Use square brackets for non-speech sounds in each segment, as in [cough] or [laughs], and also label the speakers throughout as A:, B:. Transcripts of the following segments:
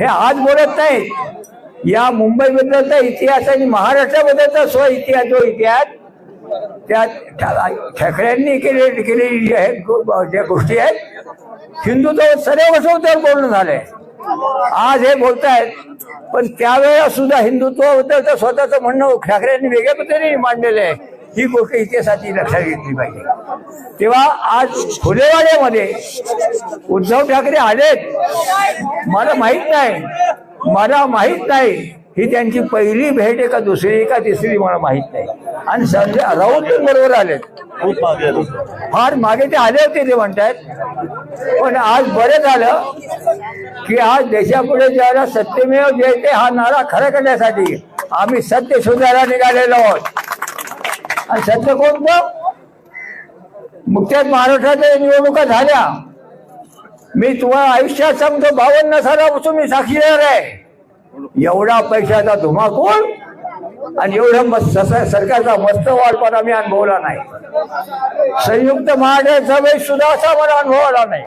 A: हे आज बोलत नाहीत. या मुंबई बद्दलचा इतिहास आणि महाराष्ट्राबद्दलचा स्व इतिहास जो इतिहास त्यात ठा- ठाकरेंनी केले केलेली जी आहे ज्या गोष्टी आहेत हिंदुत्व सर्व वसवत्यावर बोलणं झालंय. आज हे बोलतायत पण त्यावेळेला सुद्धा हिंदुत्वाबद्दलचं स्वतःचं म्हणणं ठाकरेंनी वेगळ्या पद्धतीने मांडलेलं आहे. ही गोष्ट इतिहासाची लक्षात घेतली पाहिजे. तेव्हा आज फुलेवाड्यामध्ये उद्धव ठाकरे आलेत. मला माहीत नाही. मला माहीत नाही. ही त्यांची पहिली भेट आहे का दुसरी का तिसरी मला माहीत नाही. आणि संजय राऊत पण बरोबर आलेत.
B: खूप मागे आहे.
A: फार मागे ते आले होते ते म्हणतात पण आज बरं झालं की आज देशापुढे ज्याला सत्यमेव जयते हा नारा खरा करण्यासाठी आम्ही सत्य शोधायला निघालेलो आहोत. आणि सत्य कोणतं? नुकत्याच महाराष्ट्राच्या निवडणुका झाल्या. मी तुम्हाला आयुष्यात सांगतो बावन्न सालापासून मी साक्षीदार आहे. एवढा पैशाचा धुमाकूळ आणि एवढा मस्त सरकारचा मस्त वाढपणा मी अनुभवला नाही. संयुक्त महाराष्ट्र सभेत सुद्धा असा मला अनुभव आला नाही.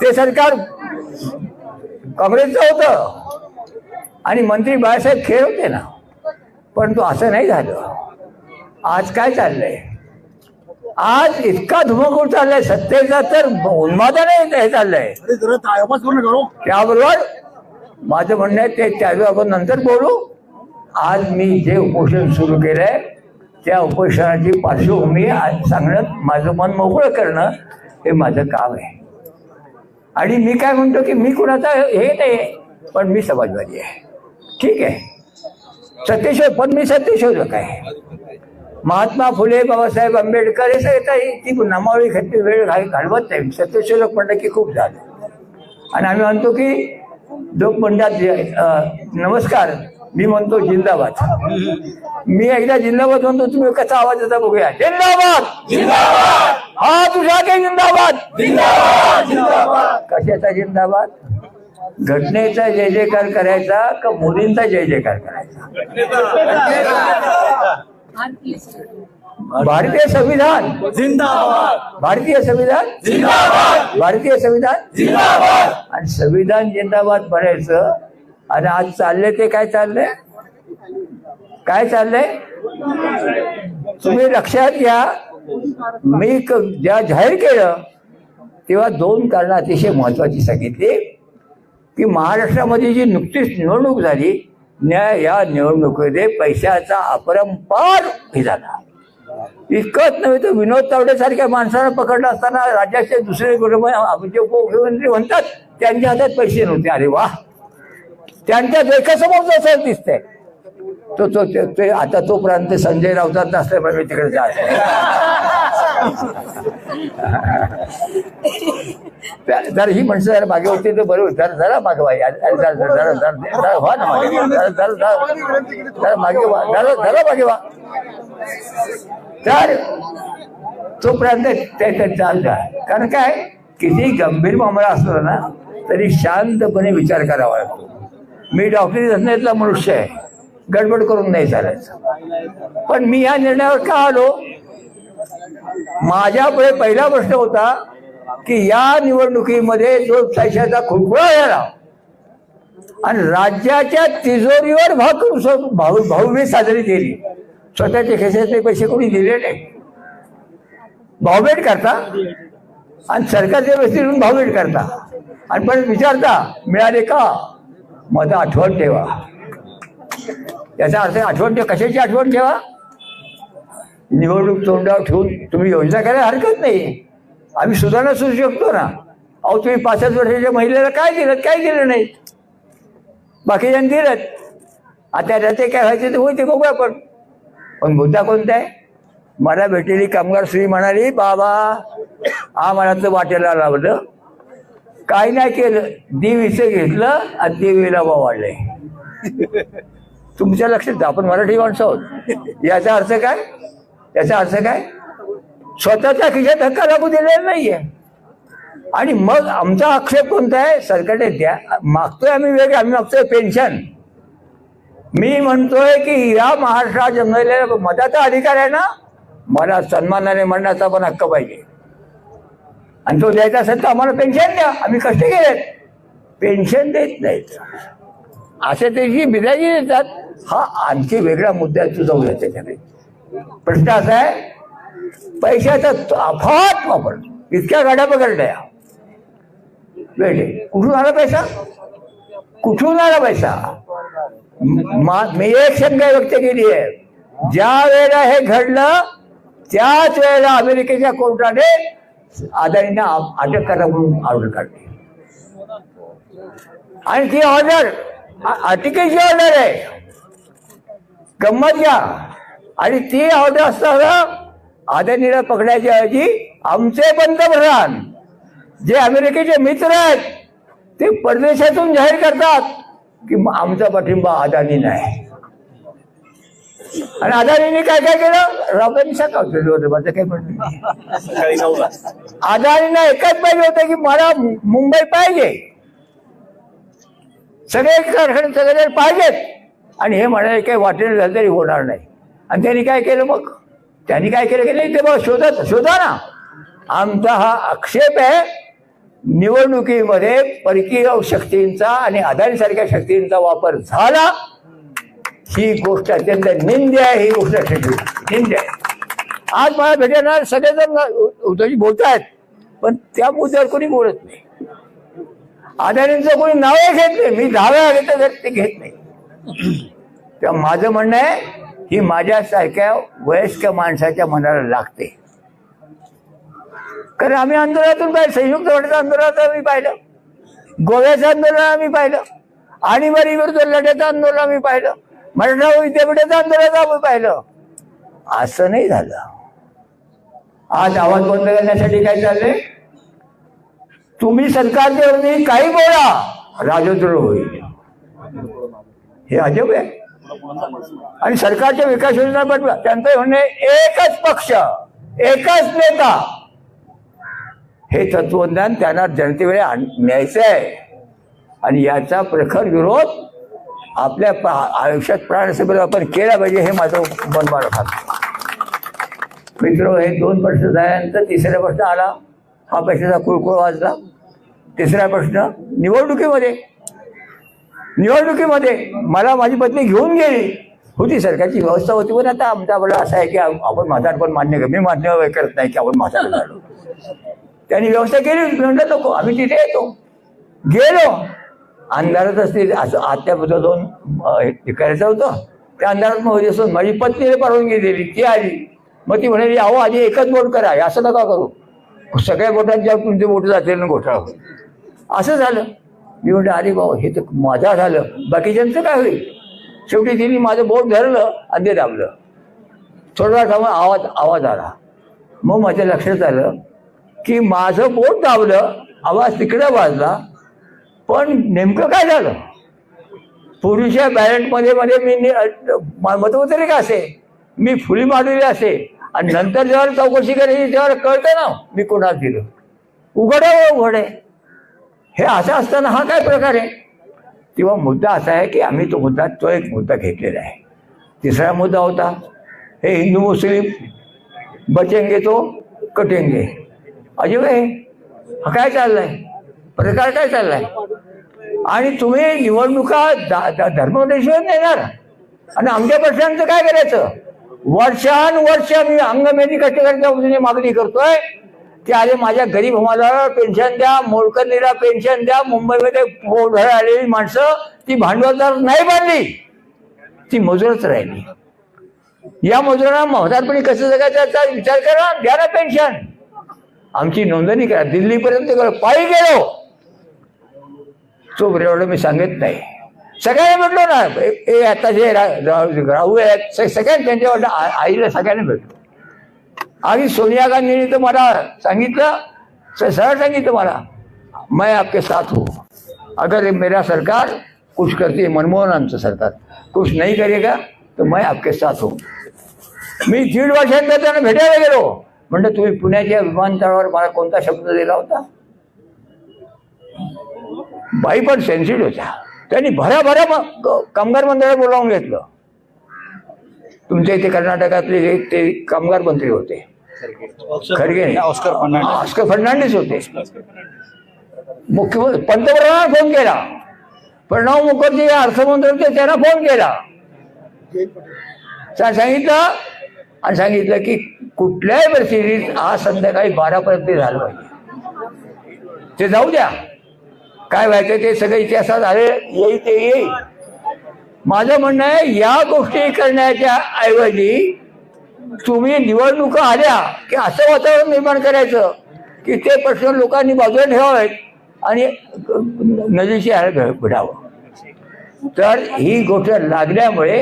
A: ते सरकार काँग्रेसचं होतं. आणि मंत्री बाळासाहेब खेळ होते ना. परंतु असं नाही झालं. आज काय चाललंय? आज इतका धुमाकूळ चाललाय सत्तेचा तर उन्मादन हे चाललंय.
B: नका हो.
A: त्याबरोबर माझं म्हणणं आहे ते त्यावेळी आपण नंतर बोलू. आज मी जे उपोषण सुरू केलंय त्या उपोषणाची पार्श्वभूमी आज सांगणं माझं मन मोकळं करणं हे माझं काम आहे. आणि मी काय म्हणतो की मी कुणाचा हे नाही पण मी समाजवादी आहे. ठीक आहे? सत्यशोध पण मी सत्यशोधक आहे. महात्मा फुले बाबासाहेब आंबेडकर हे सगळं काही ती नामावळी खट्टी वेळ घाल घालवत नाही. सत्यशोधक म्हणलं की खूप झालं आणि आम्ही म्हणतो की लोक म्हणतात नमस्कार मी म्हणतो जिंदाबाद. मी एकदा जिंदाबाद म्हणतो तुम्ही कसा आवाज येता बघूया. जिंदाबाद! हा तुझा काही जिंदाबाद? कशाचा जिंदाबाद? घटनेचा जय जयकार करायचा का मोदींचा जय जयकार करायचा भारतीय संविधान.
B: जिंदाबाद.
A: भारतीय संविधान.
B: जिंदाबाद.
A: भारतीय संविधान.
B: जिंदाबाद.
A: आणि संविधान जिंदाबाद म्हणायचं. आणि आज चाललंय ते काय चाललंय? काय चाललंय? तुम्ही लक्षात घ्या. मी क- ज्या जाहीर केलं तेव्हा दोन कारणं अतिशय महत्वाची सांगितली. की महाराष्ट्रामध्ये जी नुकतीच निवडणूक झाली न्याय या निवडणुकीमध्ये पैशाचा अपरंपार हे झाला इतकंच नव्हे तर विनोद तावडे सारख्या माणसाला पकडलं असताना राज्याचे दुसरे कुटुंब जे उपमुख्यमंत्री म्हणतात त्यांच्या हातात पैसे नव्हते. अरे वा. त्यांच्या देखसमोर जसं दिसतंय. तो तो ते- ते आता प्रांत संजय राऊतात नसल्यामुळे मी तिकडे जात जर ही माणसं जरा मागे होती तर बरोबर जरा जरा मागे व्हा जरा जरा जरा व्हा ना मागे. जरा जरा जरा मागे व्हा. जरा जरा मागे व्हा. तर तो प्रांत ते चालतं कारण काय? किती गंभीर मामला असला ना तरी शांतपणे विचार करावा लागतो. मी डॉक्टरी धंद्यातला मनुष्य आहे. गडबड करून नाही चालायचं. पण मी या निर्णयावर का आलो? माझ्यापुढे पहिला प्रश्न होता की या निवडणुकीमध्ये जो पैशाचा खुळखुळा झाला आणि राज्याच्या तिजोरीवर भाऊ भाऊ भाऊबीज साजरी केली. स्वतःच्या खिशातले पैसे कोणी दिले नाही. भाऊबेट करता आणि सरकारच्या वस्तीतून भाऊभेट करता. आणि पण विचारता मिळाले का? माझं आठवण ठेवा. याचा अर्थ आठवण ठेवा कशाची आठवण ठेवा? निवडणूक तोंडावर ठेवून तुम्ही योजना करायला हरकत नाही. आम्ही सुधारणा सुरू शकतो ना. अहो तुम्ही पाच सात वर्षाच्या महिलेला काय दिलं काय दिलं नाही? बाकीच्यांनी दिलं आता त्याचे काय व्हायचे ते होते बघू आपण. पण मुद्दा कोणता आहे? मला भेटलेली कामगार श्री म्हणाली बाबा आम्हाला वाटेला लावलं. काही नाही केलं. देवीचं घेतलं आणि देवीला वाढलंय [laughs] तुमच्या लक्षात आपण मराठी माणसं आहोत. याचा अर्थ काय? याचा अर्थ काय? स्वतःच्या खिशात धक्का लागू दिलेला नाहीये. आणि मग आमचा आक्षेप कोणता आहे? सरकारने द्या मागतोय आम्ही वेगळे आम्ही मागतोय पेन्शन. मी म्हणतोय की या महाराष्ट्रात जन्मलेल्या मताचा अधिकार आहे ना मला सन्मानाने म्हणण्याचा पण हक्क पाहिजे. आणि तो द्यायचा असेल तर आम्हाला पेन्शन द्या. आम्ही कष्ट केलेत. पेन्शन देत नाहीत. असे त्याची बिदाजी देतात. हा आणखी वेगळा मुद्दा आहे, तू जाऊया त्याच्याकडे प्रश्न असा आहे पैशाचा अफाट वापर इतक्या गाड्या पकडल्या. वेळे कुठून आला पैसा? कुठून आला पैसा? मी एक शंका व्यक्त केली आहे. ज्या वेळेला हे घडलं त्याच वेळेला अमेरिकेच्या कोर्टाने आदानींना अटक करा म्हणून ऑर्डर काढली. आणि ती ऑर्डर अटकेची ऑर्डर आहे. गंमत घ्या. आणि ती ऑर्डर असताना आदानीला पकडायच्या ऐवजी आमचे पंतप्रधान जे अमेरिकेचे मित्र आहेत ते परदेशातून जाहीर करतात की आमचा पाठिंबा अदानी नाही. आणि अदानीने काय काय केलं? सकाळ केलं होतं माझं काही म्हणणं अदानीला एकच पाहिजे होतं की मला मुंबई पाहिजे. सगळे कारखाने सगळे पाहिजेत. आणि हे म्हणाले काही वाटेल झालं तरी होणार नाही. आणि त्यांनी काय केलं मग? त्यांनी काय केलं की नाही ते बघा शोधत शोधा ना. आमचा हा आक्षेप आहे निवडणुकीमध्ये परकीय शक्तींचा आणि अदानीसारख्या शक्तींचा वापर झाला. ही गोष्ट अत्यंत निंद्य आहे ही गोष्ट लक्षात निंद निंद्य आहे. आज मला भेटणार सगळेजण उद्धवजी बोलत आहेत पण त्या मुद्द्यावर कोणी बोलत नाही. अदानींचं कोणी नावही घेत नाही. मी दहाव्या वेळा तर ते घेत नाही. तेव्हा माझं म्हणणं आहे ही माझ्यासारख्या वयस्क माणसाच्या मनाला लागते. कारण आम्ही आंदोलनातून पाहिलं संयुक्त वाटाचं आंदोलनात आम्ही पाहिलं. गोव्याचं आंदोलन आम्ही पाहिलं. आणीबारी विरुद्ध लढ्याचं आंदोलन आम्ही पाहिलं. मराठा विद्यापीठाचं आंदोलन आम्ही पाहिलं. असं नाही झालं. आज आवाज बंद करण्यासाठी काय चाललंय? तुम्ही सरकारच्या वरती काही बोला राजद्रोह होईल. हे अजब आहे. आणि सरकारच्या विकास योजना पण त्यांचं म्हणणे एकच पक्ष एकच नेता. हे तत्वज्ञान त्यांना जनतेवेळे आण- न्यायचं आहे. आणि याचा प्रखर विरोध आपल्या आयुष्यात प्राणसेवेला आपण केला पाहिजे हे माझं मनमार खात मित्र हे दोन प्रश्न झाल्यानंतर तिसरा प्रश्न आला. हा पैशाचा कुळकुळ वाजला. तिसरा प्रश्न निवडणुकीमध्ये निवडणुकीमध्ये मला माझी पत्नी घेऊन गेली होती सरकारची व्यवस्था होती. पण आता आमचा आपला असं आहे की आपण आपण म्हातारपण मान्य मी मान्य करत नाही की आपण म्हातार झालो त्यांनी व्यवस्था केली. होती. नको आम्ही तिथे येतो. गेलो. अंधारात असते असं आत्याबद्दल दोन हे करायचं होतं. त्या अंधारात मग असून माझी पत्नीने परवानगी दिली ती आली. मग ती म्हणाली अहो आधी एकच बोट करा. असं नका करू. सगळ्या बोटांच्या तुमचे बोट जातील ना घोटाळा असं झालं. मी म्हटलं अरे बाबा हे तर माझा झालं. बाकीच्यांचं काय होईल? शेवटी तिने माझं बोट धरलं आणि ते दाबलं. थोडा थांबून आवाज आवाज आला. मग माझ्या लक्षात आलं की माझं बोट दाबलं आवाज तिकडे वाजला. पण नेमकं काय झालं? पूर्वीच्या बॅलेटमध्ये मध्ये मी नि- म- का असे? मी फुली मारलेली असे. आणि नंतर जेव्हा चौकशी करायची तेव्हा कळतं ना मी कोणाला दिलं. उघड आहे हो, उघड. आहे हे असं असताना हा काय प्रकार आहे? तेव्हा मुद्दा असा आहे की आम्ही तो मुद्दा तो एक मुद्दा घेतलेला आहे. तिसरा मुद्दा होता हे हिंदू मुस्लिम बचेंगे तो कटेंगे. अजब आहे हा काय चाललाय? प्रकार काय चाललाय? आणि तुम्ही निवडणुका दा- देणार. आणि आमच्या प्रश्नांचं काय करायचं? वर्षानुवर्ष मी अंगमेदी कष्टकऱ्यांच्या वतीने मागणी करतोय की अरे माझ्या गरीब माझा पेन्शन द्या मोलकरणीला पेन्शन द्या मुंबईमध्ये पोटभर आलेली माणसं ती भांडवलदार नाही बांधली ती मजूरच राहिली. या मजुरांना म्हातारपणी कसं जगायचं विचार करा द्या ना पेन्शन. आमची नोंदणी करा. दिल्लीपर्यंत पायी गेलो. तो एवढं मी सांगत नाही. सगळ्यांना भेटलो ना. ए- आता जे राहू आहेत स- सगळ्यांना त्यांच्यावर आईला सगळ्यांना भेटलो. आणि सोनिया गांधीने तर मला सांगितलं सरळ सांगितलं मला मैं आपके साथ हो. अगर मेरा सरकार कुछ करते है सरकार कुछ नहीं करेगा तर मैं आपके साथ हो. मी दीड वर्षानंतर त्यांना भेटायला गेलो. म्हणलं तुम्ही पुण्याच्या विमानतळावर मला कोणता शब्द दिला होता? बाई पण सेन्सिटिव्ह होत्या. त्यांनी भराभरा कामगार मंत्र्याला बोलावून घेतलं. तुमच्या इथे कर्नाटकातले ते कामगार मंत्री होते. नाही.
B: ऑस्कर फर्नांडिस.
A: ऑस्कर फर्नांडिस होते. मुख्यमंत्री पंतप्रधानांना फोन केला. प्रणव मुखर्जी हे अर्थमंत्री होते त्यांना फोन केला. सांगितलं. आणि सांगितलं की कुठल्याही परिस्थितीत आज संध्याकाळी बारापर्यंत झालं पाहिजे. ते जाऊ द्या. काय व्हायचं ते सगळं इतिहासात आले येईल ते येईल. माझं म्हणणं आहे या गोष्टी करण्याच्या ऐवजी तुम्ही निवडणुका आल्या की असं वातावरण निर्माण करायचं की ते प्रश्न लोकांनी बाजूला ठेवावेत आणि नदीशी घडावं तर ही गोष्ट लागल्यामुळे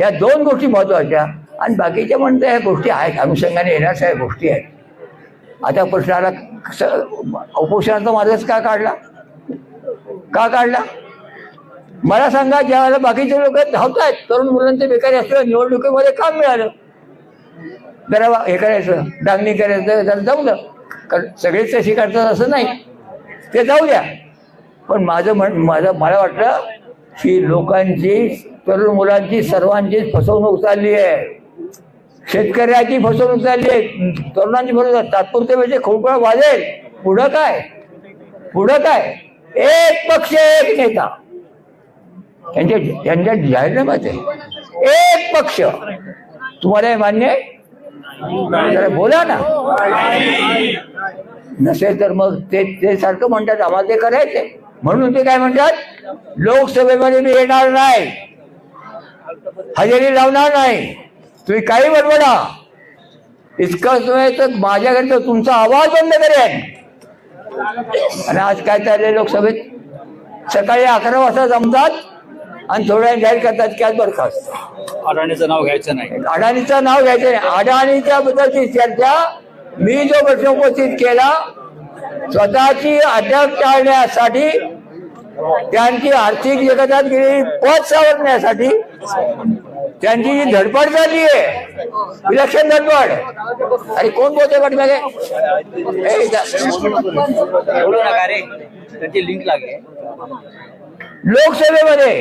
A: या दोन गोष्टी महत्त्वाच्या आणि बाकीच्या म्हणता ह्या गोष्टी आहेत. अनुषंगाने येण्याच्या ह्या गोष्टी आहेत. आता प्रश्नाला कसं उपोषणाचा मार्गच का काढला? का काढला? मला सांगा ज्या वेळेला बाकीचे लोक धावत आहेत तरुण मुलांचे बेकारी असलं निवडणुकीमध्ये काम मिळालं जरा हे करायचं डांगणी करायचं जरा जाऊ द्या कारण सगळेच तशी करतात असं नाही. ते जाऊ द्या. पण माझं म्हण माझं मला वाटलं की लोकांची तरुण मुलांची सर्वांचीच फसवणूक चालली आहे. शेतकऱ्याची फसवणूक चालली आहे. तरुणांची फसवणूक तात्पुरते म्हणजे खोकळा वाजेल. पुढं काय? पुढं काय? एक पक्ष एक नेता. त्यांच्या त्यांच्या जाहीरनाम्यात आहे. एक पक्ष. तुम्हाला हे मान्य आहे? बोला ना. नसेल तर मग ते ते सारखं म्हणतात आम्हाला ते करायचे म्हणून ते काय म्हणतात? लोकसभेमध्ये मी येणार नाही. हजेरी लावणार नाही. तुम्ही काही बडबडा. इतकंच नाही तर माझ्याकडे तर तुमचा आवाज बंद करेन. आणि आज काय चाललंय लोकसभेत? सकाळी अकरा वाजता जमतात? आणि थोड्या जाहीर करतात की आज बरखास्त.
C: अडाणीचं नाव घ्यायचं नाही.
A: अडाणीचं नाव घ्यायचं नाही. अडाणीच्या बद्दलची चर्चा मी जो प्रश्न उपस्थित केला स्वतःची अटक टाळण्यासाठी त्यांची आर्थिक जगतात गेलेली पद सावरण्यासाठी त्यांची जी धडपड झाली आहे विलक्षण धडपड. अरे कोण बोलते पाठीमागे लोकसभेमध्ये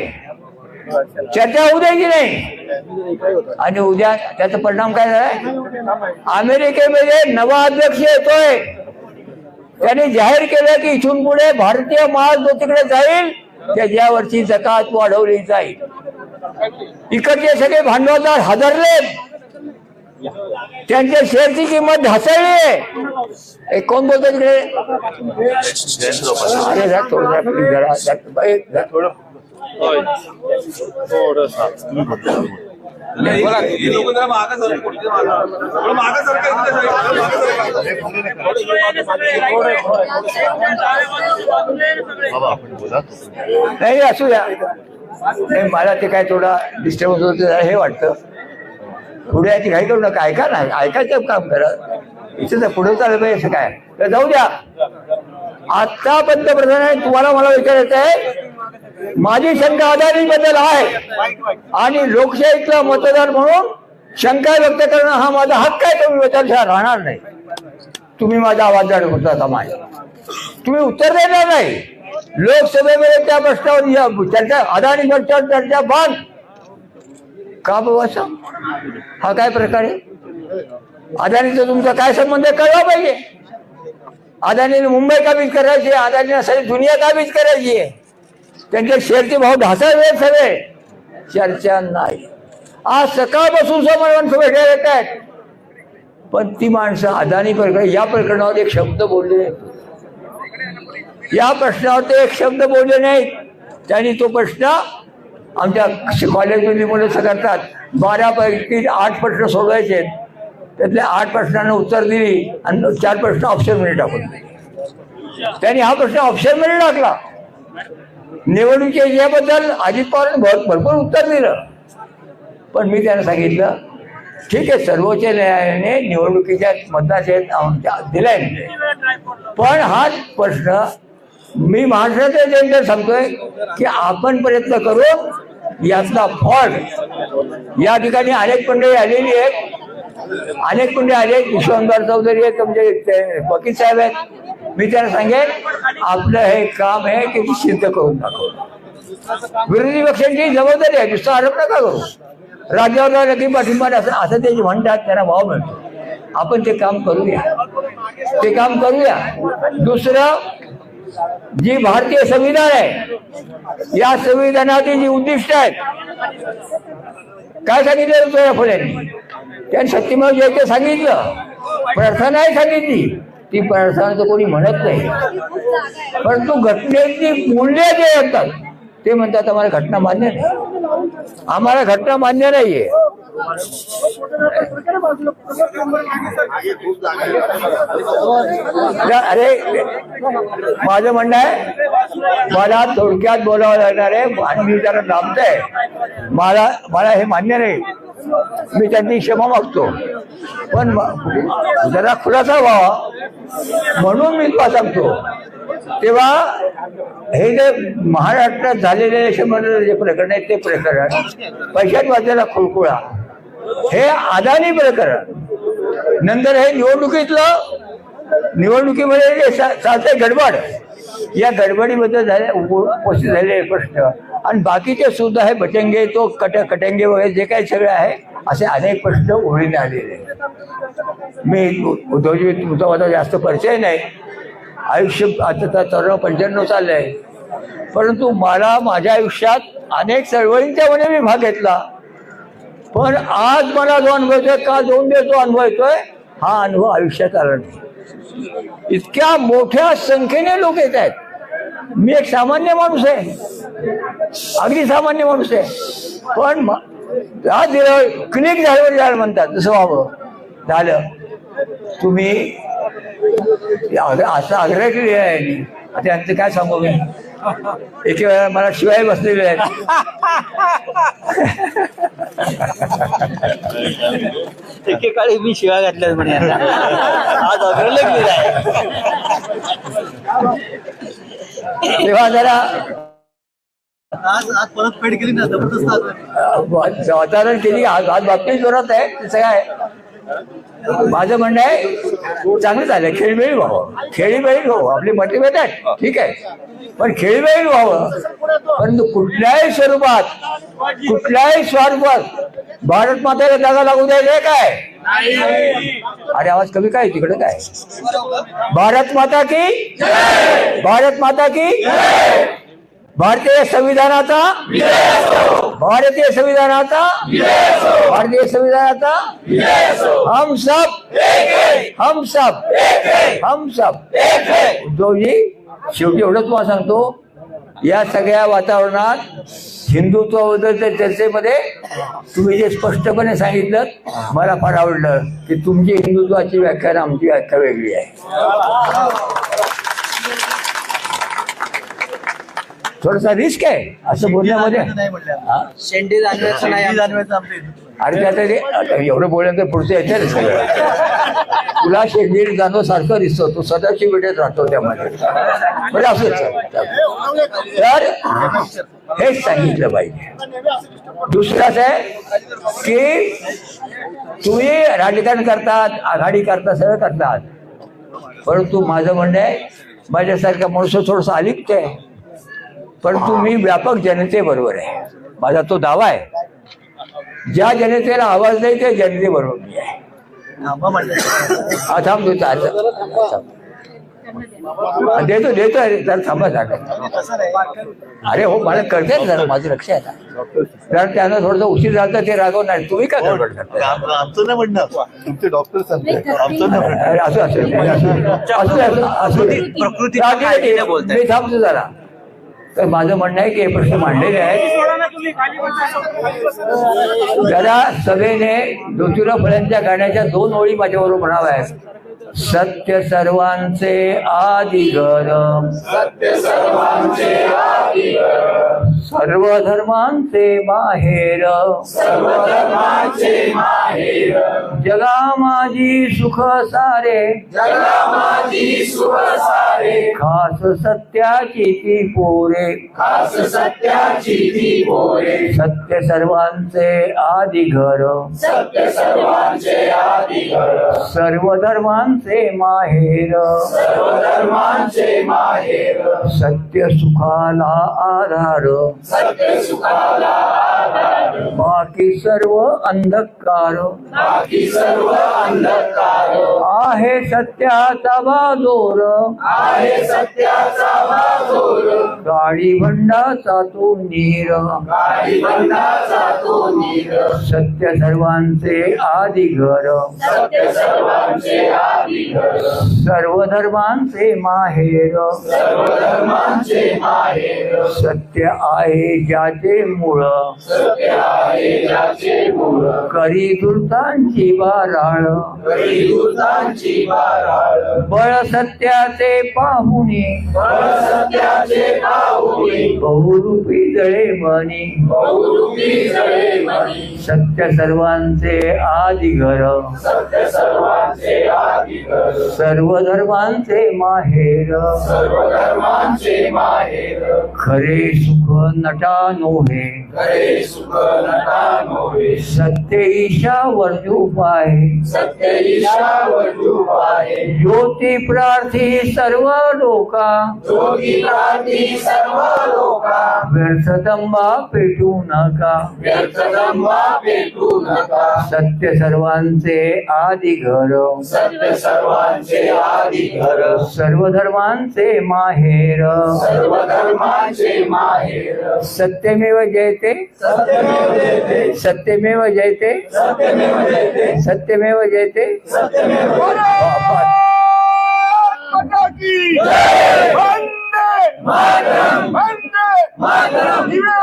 A: चर्चा होऊ द्यायची नाही. आणि उद्या त्याचा परिणाम काय झालाय? अमेरिकेमध्ये नवा अध्यक्ष येतोय. त्यांनी जाहीर केलं की इथून पुढे भारतीय माल जो तिकडे जाईल त्याच्यावरची जकात वाढवली जाईल. इकडचे सगळे भांडवलदार हादरले. त्यांच्या शेअरची किंमत ढासळली. आहे कोण बोलतो तिकडे? नाही असू द्या. नाही मला ते काय थोडा डिस्टर्बन्स होत हे वाटतं. पुढे याची घाई करू नका ऐका ना ऐकायचं काम करा इथं पुढे चाललं पाहिजे असं काय? तर जाऊ द्या. आता पंतप्रधान आहे तुम्हाला मला विचारायचं आहे माझी शंका अदानी बद्दल आहे. आणि लोकशाहीतला मतदार म्हणून शंका व्यक्त करणं हा माझा हक्क आहे तुम्ही विचारशा राहणार नाही. तुम्ही माझा आवाज जाड होता समाज तुम्ही उत्तर देणार नाही. लोकसभेमध्ये त्या प्रश्नावर चर्चा अदानी प्रश्नावर चर्चा बंद का बाबा हा काय प्रकार आहे? अदानीचा तुमचा काय संबंध कळवा पाहिजे. अदानीने मुंबई काबीज करायची आहे, अदानीने सारी दुनिया काबीज करायची आहे. त्यांचे शेअरचे भाव ढासळले सगळे. चर्चा नाही. आज सकाळपासून समोर माणसं भेटायला येत आहेत. पण ती माणसं अदानी प्रकरण या प्रकरणावर एक शब्द बोलले या प्रश्नावर ते एक शब्द बोलले नाहीत. त्यांनी तो प्रश्न आमच्या कॉलेजमधली मुलं सगळतात करतात. बारापैकी आठ प्रश्न सोडवायचे त्यातल्या आठ प्रश्नांना उत्तर दिली आणि चार प्रश्न ऑप्शनमध्ये टाकून त्यांनी हा प्रश्न ऑप्शनमध्ये टाकला. निवडणुकीच्या याबद्दल अजित पवारांनी भर भरपूर उत्तर दिलं. पण मी त्यांना सांगितलं ठीक आहे सर्वोच्च न्यायालयाने निवडणुकीच्या मतदार दिलाय. पण हाच प्रश्न मी महाराष्ट्राच्या जनतेला सांगतोय की आपण प्रयत्न करू यातला फॉल्ट या ठिकाणी अनेक मंडळी आलेली आहेत. अनेक मंडळी आले आहेत चौधरी आहेत म्हणजे वकील साहेब आहेत. मी त्यांना सांगेन आपलं हे काम आहे की ते सिद्ध करून दाखव विरोधी पक्षांची जबाबदारी आहे नुसता आरोप नका करू. राज्यावर नक्की पाठिंबा असं असं ते जे म्हणतात त्यांना भाव मिळतो. आपण ते काम करूया. ते काम करूया. दुसरं जी भारतीय संविधान आहे या संविधानाची जी उद्दिष्ट आहेत काय सांगितलं तुझ्या फुल्यांनी त्यांनी सत्यमेव जयते सांगितलं. प्रार्थनाही सांगितली. ती प्रार्थना तर कोणी म्हणत नाही. परंतु घटनेची मूल्य जे असतात ते म्हणतात आम्हाला घटना मान्य नाही. आम्हाला घटना मान्य नाहीये. अरे माझं म्हणणं आहे मला थोडक्यात बोलावं लागणार आहे आणि मी जरा लांबतोय. मला मला हे मान्य नाही. मी त्यांनी क्षमा मागतो. पण जरा खुलासा व्हावा. म्हणून मी तुला सांगतो. तेव्हा हे जे महाराष्ट्रात झालेले असे जे प्रकरण आहे ते प्रकरण पैशात वाचलेला खुळकुळा हे अदानी प्रकरण. नंतर हे निवडणुकीतलं निवडणुकीमध्ये जे चालतंय गडबड या गडबडीबद्दल झाले उपस्थित झालेले प्रश्न. आणि बाकीचे सुद्धा हे बटंगे तो कट कटंगे वगैरे जे काही सगळे आहे असे अनेक प्रश्न उभे आलेले आहेत. मी उद्धवजी तुमचा माझा जास्त परिचय नाही. आयुष्य आता तर पंच्याण्णव चाललं आहे. परंतु मला माझ्या आयुष्यात अनेक चळवळींच्या मध्ये मी भाग घेतला. पण आज मला जो अनुभव येतोय का दोन दिवस जो अनुभव येतोय हा अनुभव आयुष्यात आला नाही. इतक्या मोठ्या संख्येने लोक येत आहेत. मी एक सामान्य माणूस आहे. अगदी सामान्य माणूस आहे. पण आज क्लिक झाल्यावर झालं म्हणतात जसं व्हावं झालं. तुम्ही असं आग्रह केली आहे त्यांचं आता काय सांगू मी? एके वेळा मला शिवाय बसलेले आहेत.
C: एकेकाळी मी शिवाय घातल्याच म्हणे आज अग्रलेख आहे
A: तेव्हा जरा
B: आज आज परत पेड केली ना जबरदस्त.
A: वातावरण केली आज आज बाबतीत जोरात आहे तसं काय माझं म्हणणं आहे चांगलं झालं. खेळमेळी व्हावं. खेळीमेळी व्हावं. आपली मतभेद आहेत. ठीक आहे. पण खेळीमेळी व्हावं. परंतु कुठल्याही स्वरूपात कुठल्याही स्वरूपात भारत मातेला जागा लागू द्यायचं काय? अरे आवाज कमी काय? तिकडे काय? भारत माता की भारत माता की भारतीय संविधानाचा भारतीय संविधानाचा भारतीय संविधानाचा हम सब हम सब हम सब उद्धवजी शेवटी एवढंच तुम्हाला सांगतो या सगळ्या वातावरणात हिंदुत्वाबद्दलच्या चर्चेमध्ये तुम्ही जे स्पष्टपणे सांगितलं मला फार आवडलं की तुमची हिंदुत्वाची व्याख्या आमची व्याख्या वेगळी आहे. थोडासा रिस्क आहे असं बोलण्यामध्ये. हा?
C: शेंडी जाणवायचं नाही
B: शेंडी
A: एवढं बोलल्यानंतर पुढचं येतं सगळं तुला शेंडीर जाणव सारखं दिसतो तू सदाची भेटत राहतो त्यामध्ये. बरं असं तर हेच सांगितलं पाहिजे. दुसरंच आहे की तुम्ही राजकारण करतात आघाडी करतात सगळं करतात. परंतु माझं म्हणणं आहे माझ्यासारख्या माणूस थोडंसं अलिप्त आहे. परंतु मी व्यापक जनतेबरोबर आहे माझा तो दावा आहे ज्या जनतेला आवाज नाही त्या जनतेबरोबर मी आहे
B: थांबा म्हणलं
A: हा थांब देतो. हा, देतो जरा थांबा
B: नाही
A: अरे हो मला कळते ना जरा माझं लक्ष आहे आता जर त्यांना थोडंसं उशीर झाला तर ते रागवणार तुम्ही काय गडबड
B: नाही नाही
A: अरे असं असं. मी थांबतो जरा तर माझं म्हणणं आहे की हे प्रश्न मांडलेले आहेत जरा सभेने ज्योतिराव फळ्यांच्या गाण्याच्या दोन ओळी माझ्याबरोबर म्हणाव्यात सत्य सर्वांचे आदिगर सत्य सर्वांचे सर्व धर्मांचे माहेर. सर्व धर्मांचे माहेर. जगा माझी सुख सारे. जगा माझी सुख सारे. खास सत्याची ती पोरे. खास सत्याची ती पोरे. सत्य सर्वांचे आदी घर. सत्य सर्वांचे आदी घर. सर्व धर्मांचे माहेर. सर्व धर्मांचे माहेर. सत्य सुखाला आधार. बाकी सर्व अंधकार. आहे सत्याचा बाजोर गाडी भंडाचा तो नीर. सत्य सर्वांचे आदि घर सर्व धर्मांचे माहेर. सत्य आहे ज्याचे मूळ. करी दुर्तांची बाराळ. बळ सत्याचे पाहुणे. बहुरूपी जळे मनी। सत्य सर्वांचे आदि घर सर्व धर्मांचे माहेर। खरे सुख नटा नोहे। सत्य ईशावर उपाय। ज्योती प्रार्थी सर्व लोका। व्यर्थ व्यर्थदम्बा पेटू नका। व्यर्थदम्बा पेटू नका। सत्य सर्वांचे आदि घर।
D: सत्य सर्वांचे आदि घर।
A: सर्व धर्मांचे माहेर।
D: सर्व धर्मांचे माहेर।
A: सत्यमेव जयते।
D: सत्यमेव जयते।
A: सत्यमेव जयते।
D: सत्यमेव जयते।
A: सत्यमेव जयते।
D: सत्यमेव जयते। वंदे मातरम। वंदे। ನೀವೇ